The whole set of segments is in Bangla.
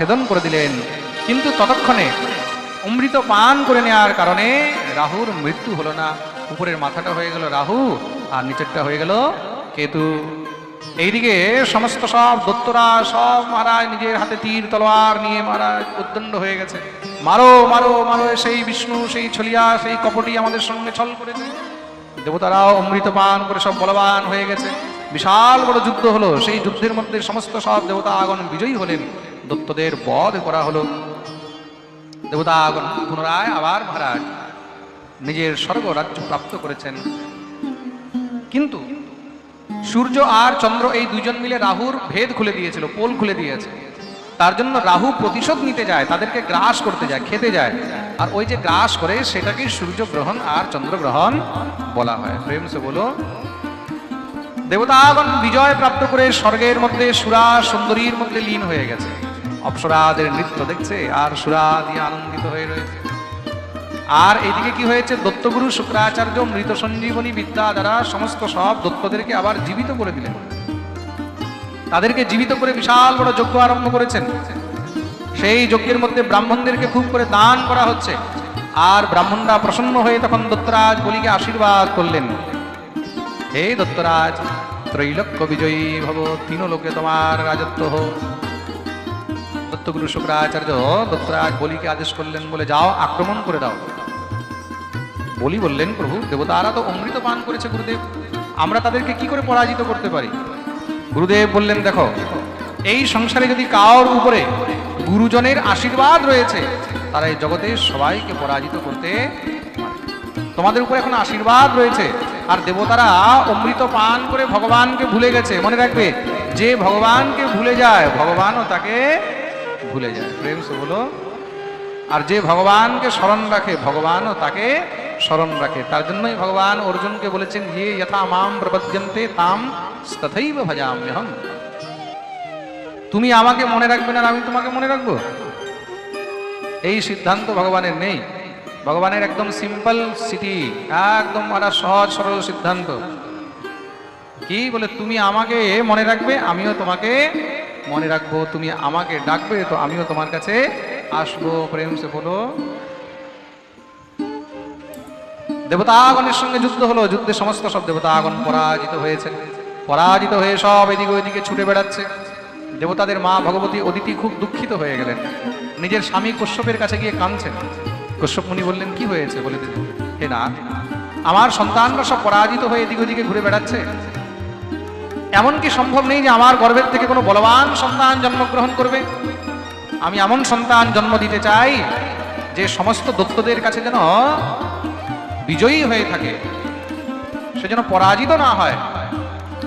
ছেদন করে দিলেন। কিন্তু ততক্ষণে অমৃত পান করে নেওয়ার কারণে রাহুর মৃত্যু হলো না। উপরের মাথাটা হয়ে গেল রাহু, আর নিচেরটা হয়ে গেল কেতু। এইদিকে সমস্ত সব দত্তরা, সব মহারাজ নিজের হাতে তীর, তলোয়ার নিয়ে মহারাজ উদ্দণ্ড হয়ে গেছে। মারো মারো মারো, সেই বিষ্ণু, সেই ছলিয়া, সেই কপটি আমাদের সঙ্গে ছল করেছে। দেবতারাও অমৃত পান করে সব বলবান হয়ে গেছে। বিশাল বড় যুদ্ধ হলো। সেই যুদ্ধের মধ্যে সমস্ত সব দেবতা আগণ বিজয়ী হলেন। দত্তদের বধ করা হলো। দেবতা আগণ পুনরায় আবার মহারাজ নিজের স্বর্গ রাজ্য প্রাপ্ত করেছেন। কিন্তু সূর্য আর চন্দ্র এই দুজন মিলে রাহুর ভেদ খুলে দিয়েছিল, পোল খুলে দিয়েছে। তার জন্য রাহু প্রতিশোধ নিতে যায়, তাদেরকে গ্রাস করতে যায়, খেতে যায়। আর ওই যে গ্রাস করে সেটাকে সূর্য গ্রহণ আর চন্দ্র গ্রহণ বলা হয়। প্রেম সে বলো, দেবতাগণ বিজয় প্রাপ্ত করে স্বর্গের মধ্যে সুরা সুন্দরীর মধ্যে লীন হয়ে গেছে। অপ্সরাদের নৃত্য দেখছে, আর সুরা দিয়ে আনন্দিত হয়ে রয়েছে। আর এদিকে কি হয়েছে? দত্তগুরু শুক্রাচার্য মৃত সঞ্জীবনী বিদ্যা দ্বারা সমস্ত সব দত্তদেরকে আবার জীবিত করে দিলেন। তাদেরকে জীবিত করে বিশাল বড় যজ্ঞ আরম্ভ করেছেন। সেই যজ্ঞের মধ্যে ব্রাহ্মণদেরকে খুব করে দান করা হচ্ছে। আর ব্রাহ্মণরা প্রসন্ন হয়ে তখন দত্তরাজ বলিকে আশীর্বাদ করলেন। হে দত্তরাজ, ত্রৈলক্য বিজয়ী ভব, তিন লোকে তোমার রাজত্ব হোক। দত্তগুরু শুক্রাচার্য দত্তরাজ বলিকে আদেশ করলেন বলে যাও, আক্রমণ করে দাও। বলি বললেন, প্রভু, দেবতারা তো অমৃত পান করেছে, গুরুদেব। আমরা তাদেরকে কি করে পরাজিত করতে পারি? গুরুদেব বললেন, দেখো, এই সংসারে যদি কার উপরে গুরুজনের আশীর্বাদ রয়েছে, তারা এই জগতে সবাইকে পরাজিত করতে তোমাদের উপরে এখন আশীর্বাদ রয়েছে। আর দেবতারা অমৃত পান করে ভগবানকে ভুলে গেছে। মনে রাখবে, যে ভগবানকে ভুলে যায়, ভগবানও তাকে ভুলে যায়। প্রেম সে বলো আর যে ভগবানকে স্মরণ রাখে, ভগবানও তাকে স্মরণ রাখে। তার জন্যই ভগবান অর্জুনকে বলেছেন ইয়ে যথা মাম প্রপদ্যন্তে তাম তথৈব ভজাম্যহম। তুমি আমাকে মনে রাখবে না আমি তোমাকে মনে রাখব? এই সিদ্ধান্ত ভগবানের নেই। ভগবানের একদম সিম্পল সিটি, একদম একটা সহজ সরল সিদ্ধান্ত। কি বলে, তুমি আমাকে মনে রাখবে, আমিও তোমাকে মনে রাখব তুমি আমাকে ডাকবে, তো আমিও তোমার কাছে আসব। প্রেম সে বলো, দেবতাগণের সঙ্গে যুদ্ধ হলো, যুদ্ধে সমস্ত সব দেবতা দেবতাগণ পরাজিত হয়েছে। পরাজিত হয়ে সব এদিকে ওইদিকে ছুটে বেড়াচ্ছে। দেবতাদের মা ভগবতী অদিতি খুব দুঃখিত হয়ে গেলেন। নিজের স্বামী কশ্যপের কাছে গিয়ে কাঁদছেন। কশ্যপ মুনি বললেন, কি হয়েছে? বলে দিন হে না আমার সন্তানরা সব পরাজিত হয়ে এদিক ওদিকে ঘুরে বেড়াচ্ছে। এমন কি সম্ভব নেই যে আমার গর্ভের থেকে কোনো বলবান সন্তান জন্মগ্রহণ করবে? আমি এমন সন্তান জন্ম দিতে চাই যে সমস্ত দত্তদের কাছে যেন বিজয়ী হয়ে থাকে, সে যেন পরাজিত না হয়।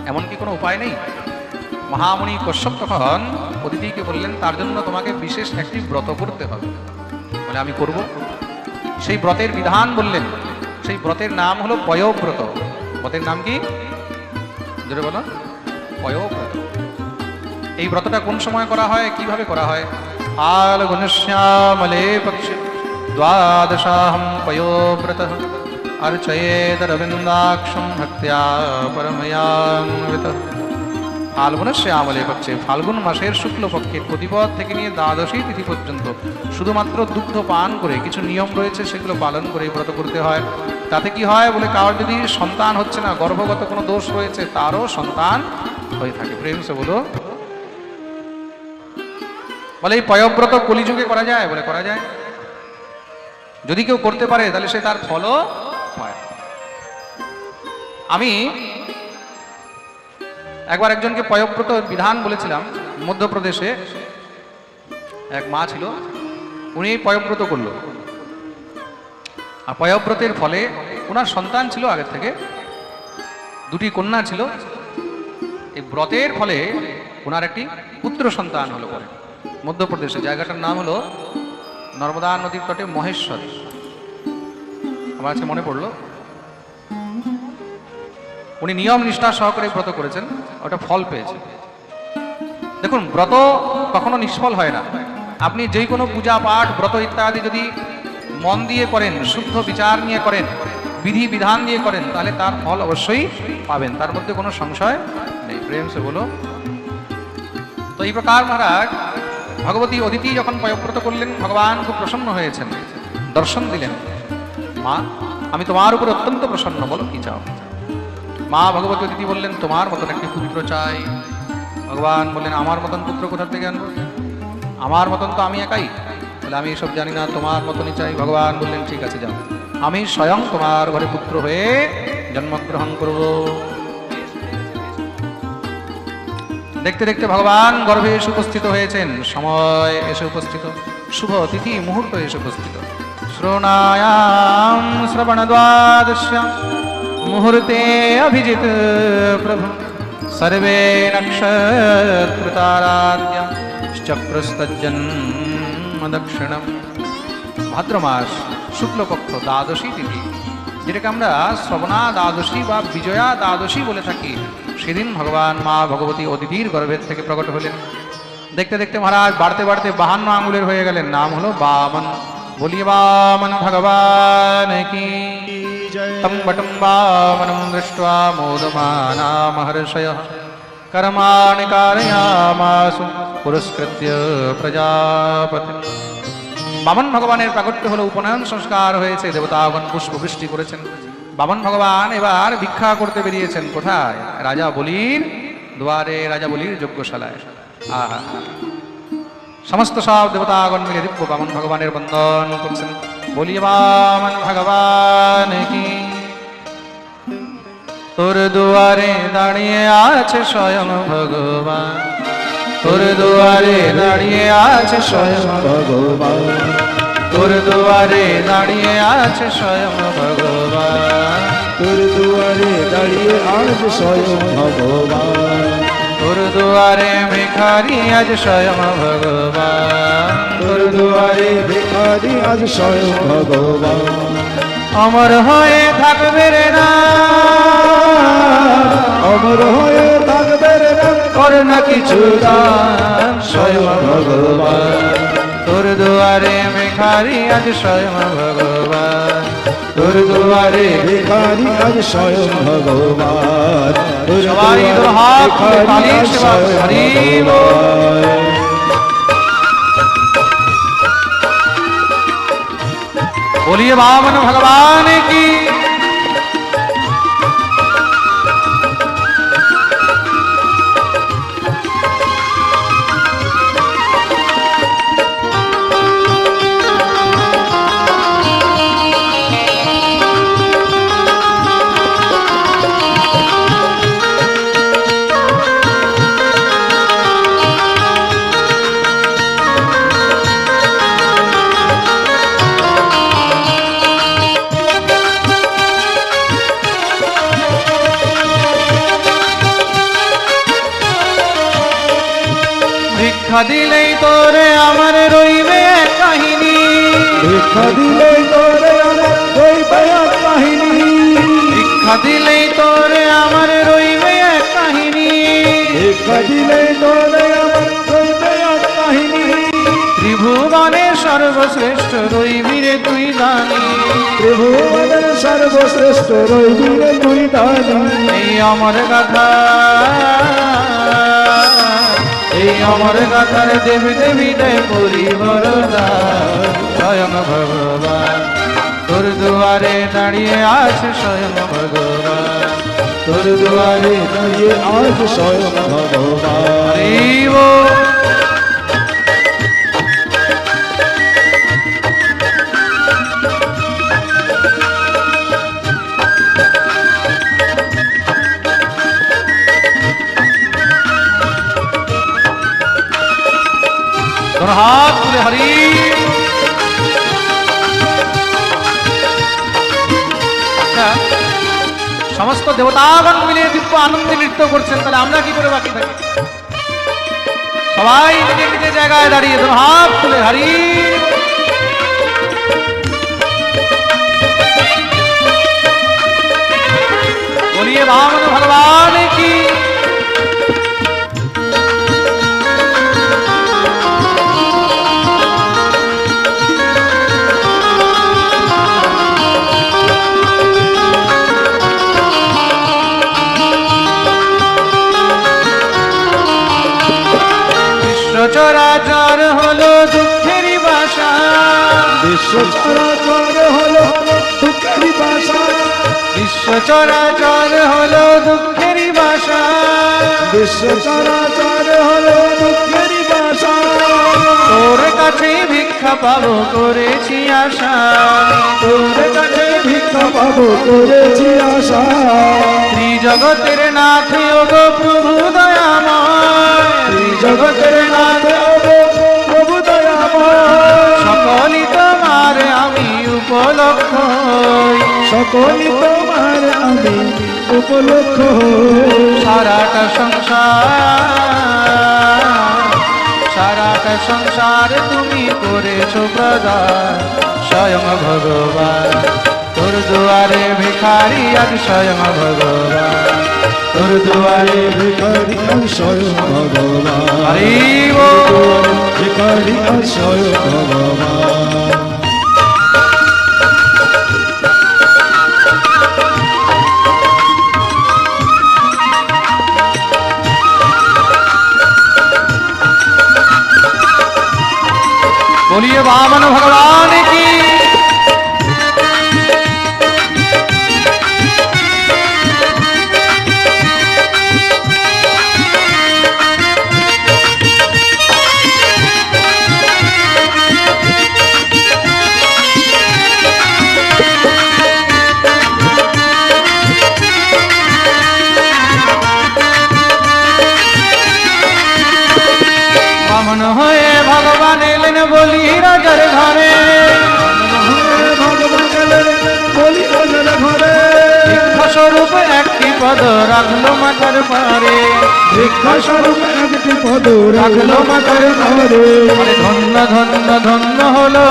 এমন কি কোনো উপায় নেই? মহামণি কশ্যপ তখন অদিতিকে বললেন, তার জন্য তোমাকে বিশেষ একটি ব্রত করতে হবে। বলে, আমি করব? সেই ব্রতের বিধান বললেন। সেই ব্রতের নাম হলো পয়ব্রত। ব্রতের নাম কি? জোরে বলো। পয়োব্রত এই ব্রতটা কোন সময় করা হয়, কীভাবে করা হয়? আল গুণশ্যামলে পক্ষে দ্বাদশাহম পয়োব্রত অর্চয়েত রবীন্দাক্ষম ভক্তিয়া পরময়ান্বিত ফাল্গুন শ্যামলে পক্ষে ফাল্গুন মাসের শুক্লপক্ষে প্রতিপদ থেকে নিয়ে দ্বাদশী তিথি পর্যন্ত শুধুমাত্র দুগ্ধ পান করে কিছু নিয়ম রয়েছে, সেগুলো পালন করে ব্রত করতে হয়। তাতে কি হয় বলে কারোর যদি সন্তান হচ্ছে না, গর্ভগত কোনো দোষ রয়েছে, তারও সন্তান হয়ে থাকে। প্রেম সে বলো বলে, এই পয়ব্রত কলিযুগে করা যায়? বলে, করা যায়। যদি কেউ করতে পারে, তাহলে সে তার পায়। আমি একবার একজনকে পয়ব্রত বিধান বলেছিলাম, মধ্যপ্রদেশে। এক মা ছিল, উনি পয়ব্রত করল। আর পয়ব্রতের ফলে ওনার সন্তান ছিল আগের থেকে। দুটি কন্যা ছিল। এই ব্রতের ফলে ওনার একটি পুত্র সন্তান হলো পরে মধ্যপ্রদেশে জায়গাটার নাম হলো নর্মদা নদীর তটে মহেশ্বর। আমার কাছে মনে পড়ল, উনি নিয়ম নিষ্ঠা সহকারে ব্রত করেছেন, ওটা ফল পেয়েছে। দেখুন, ব্রত কখনো নিষ্ফল হয় না। আপনি যে কোনো পূজা পাঠ, ব্রত ইত্যাদি যদি মন দিয়ে করেন, শুদ্ধ বিচার নিয়ে করেন, বিধি বিধান দিয়ে করেন, তাহলে তার ফল অবশ্যই পাবেন। তার মধ্যে কোনো সংশয় প্রেম সে বলো তো এই প্রকার মহারাজ ভগবতী অদিতি যখন পয়ব্রত করলেন, ভগবান খুব প্রসন্ন হয়েছেন। দর্শন দিলেন। মা, আমি তোমার উপর অত্যন্ত প্রসন্ন, বলো কি চাও? মা ভগবতী অদিতি বললেন, তোমার মতন একটি পুত্র চাই। ভগবান বললেন, আমার মতন পুত্র কোথা থেকে আনব? আমার মতন তো আমি একাই। বলে, আমি এসব জানি না, তোমার মতনই চাই। ভগবান বললেন, ঠিক আছে, যাও। আমি স্বয়ং তোমার ঘরে পুত্র হয়ে জন্মগ্রহণ করব। দেখতে দেখতে ভগবান গর্ভে এসে উপস্থিত হয়েছেন। সময় এসে উপস্থিত। শুভ তিথি মুহূর্ত এসে উপস্থিত। শ্রোণায়াম শ্রবণ দ্বাদশ্যাম মুহূর্তে অভিজিত প্রভু। সর্বে নক্ষত্রতারাদ্য চক্রস্তজ্জন্ম দক্ষিণম। ভাদ্র শুক্লপক্ষ, দ্বাদশী তিথি। যেটাকে আমরা শ্রবণা দ্বাদশী বা বিজয়া দ্বাদশী বলে থাকি সেদিন ভগবান মা ভগবতী অদিতির গর্ভের থেকে প্রকট হলেন দেখতে দেখতে মহারাজ বাড়তে বাড়তে বাহান্ন আঙুলের হয়ে গেলেন নাম হলো বামন বলিয়ে বামন ভগবান কি तं वटं वामनं दृष्ट्वा मोदमाना महर्षयः कर्माणि कारयामासु পুরস্কৃত্য প্রজাপতি বামন ভগবানের প্রাগট্য হলো উপনয়ন সংস্কার হয়েছে, দেবতাগণ পুষ্পবৃষ্টি করেছেন। বামন ভগবান এবার ভিক্ষা করতে বেরিয়েছেন, কোথায়? রাজা বলির দুয়ারে, রাজা বলির যজ্ঞশালায়। আহা। সমস্ত সব দেবতাগণ মিলে দিব্য বামন ভগবানের বন্দন করছেন। বলিয়ে বামন ভগবান কি? তোর দুয়ারে দাঁড়িয়ে আছে স্বয়ং ভগবান। তোর দুয়ারে দাঁড়িয়ে আছে স্বয়ং ভগবান। তোর দুয়ারে দাঁড়িয়ে আছে স্বয়ং ভগবান। তোর দুয়ারে দাঁড়িয়ে আজ স্বয়ং ভগবান। তোর দুয়ারে ভিখারি আজ স্বয়ং ভগবান। তোর দুয়ারে ভিখারি আজ স্বয়ং ভগবান। অমর হয়ে থাকবে রে না। অমর হয়ে নাম কর না কিছু দান স্বয়ং ভগবান তোর দুয়ারে ভিখারি আজ স্বয়ং ভগবান তোর দুয়ারে ভিখারি আজ স্বয়ং ভগবান তোর সবাই দুয়ারে তোর হাত তুলে ভিখারি তালির আজ সেবা স্বয়ং হরি বল। ভগবান। बोलिए वामन भगवान की ভিক্ষা দিলে তোরে আমার ওই বয়ান কাহিনী। ভিক্ষা দিলেই তোরে আমার রইবে এক কাহিনী। ভিক্ষা দিলে তোরে আমার ওই বয়ান কাহিনী। ত্রিভুবনে সর্বশ্রেষ্ঠ রইবি রে তুই জানি। ত্রিভুবনের সর্বশ্রেষ্ঠ রইবীরে তুই দানি এই অমর গাথা। এই অমর গাথার দেবী দেবী দেয় পরিবরদান દ્વારે તણીએ આશ સ્વયં ભગવાન. તોર દ્વારે તણીએ આશ સ્વયં ભગવાન. હરિવો. हाथ हरी সমস্ত দেবতাগণ মিলে দিব্য আনন্দে নৃত্য করছেন, তাহলে আমরা কি করে বাকি থাকি? সবাই নিজের নিজের জায়গায় দাঁড়িয়ে ধরো, হাত তুলে হারি বলিয়ে বামন ভগবান, কি বিশ্ব চরাচর হলো দুঃখেরই বাসা। বিশ্ব চরাচর হলো দুঃখেরই বাসা। বিশ্ব চরাচর হলো দুঃখেরই বাসা। তোর কাছে ভিক্ষা পাবো করেছি আশা। তোর কাছে ভিক্ষা পাবো করেছি আশা। ত্রিজগতের নাথ প্রভু দয়াময় সারাটা সংসার সারাটা সংসার তুমি করেছ প্রদান। স্বয়ং ভগবান তোর দুয়ারে ভিখারি আজ স্বয়ং ভগবান। তোর দুয়ারে ভিখারি আর স্বয়ং ভগবান। ভিখারি আর স্বয়ং ভগবান। બોલીએ વામન ભગવાન કી বামন হয়ে ভগবান এলেন বলি রাজার ঘরে। স্বরূপ একটি পদ রাখল মাথার পারে স্বরূপ একটি পদ রাখল মাতার ঘরে আরে ধন্য ধন্য ধন্য হলো।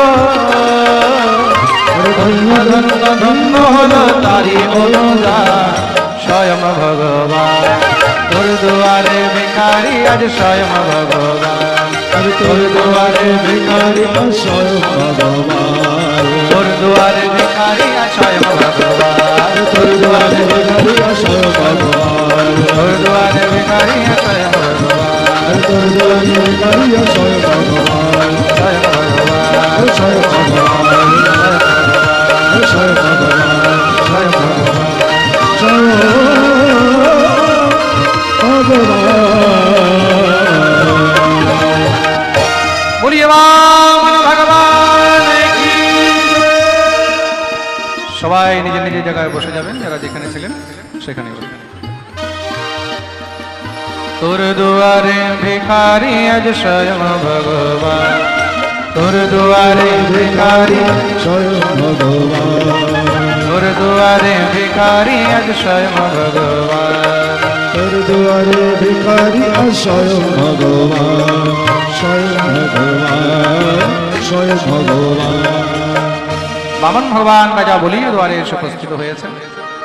ধন্য ধন্য ধন্য হলো তারি অনুদান স্বয়ং ভগবান। তোর দুয়ারে ভিখারি আজ স্বয়ং ভগবান। আর তোর দুয়ারে ভিখারি স্বয়ং ভগবান তোর দুয়ারে ভিখারি স্বয়ং ভগবান তোর দুয়ারে ভিখারি আর ভগবান তোর দুয়ারে ভিখারি আজ ভগবান তোর দুয়ারে ভিখারি আর ভগবান স্বয়ং ভগবান আর ভগবান আর ভগবান জায়গায় বসে যাবেন, যারা যেখানে ছিলেন সেখানে বসে তোর দুয়ারে ভিখারি আজ স্বয়ং ভগবান। তোর দুয়ারে ভিখারি স্বয়ং ভগবান। তোর দুয়ারে ভিখারি আজ স্বয়ং ভগবান। তোর দুয়ারে ভিখারি আর স্বয়ং ভগবান। স্বয়ং ভগবান স্বয়ং ভগবান। বামন ভগবান রাজা বলি দ্বারে এসে উপস্থিত হয়েছে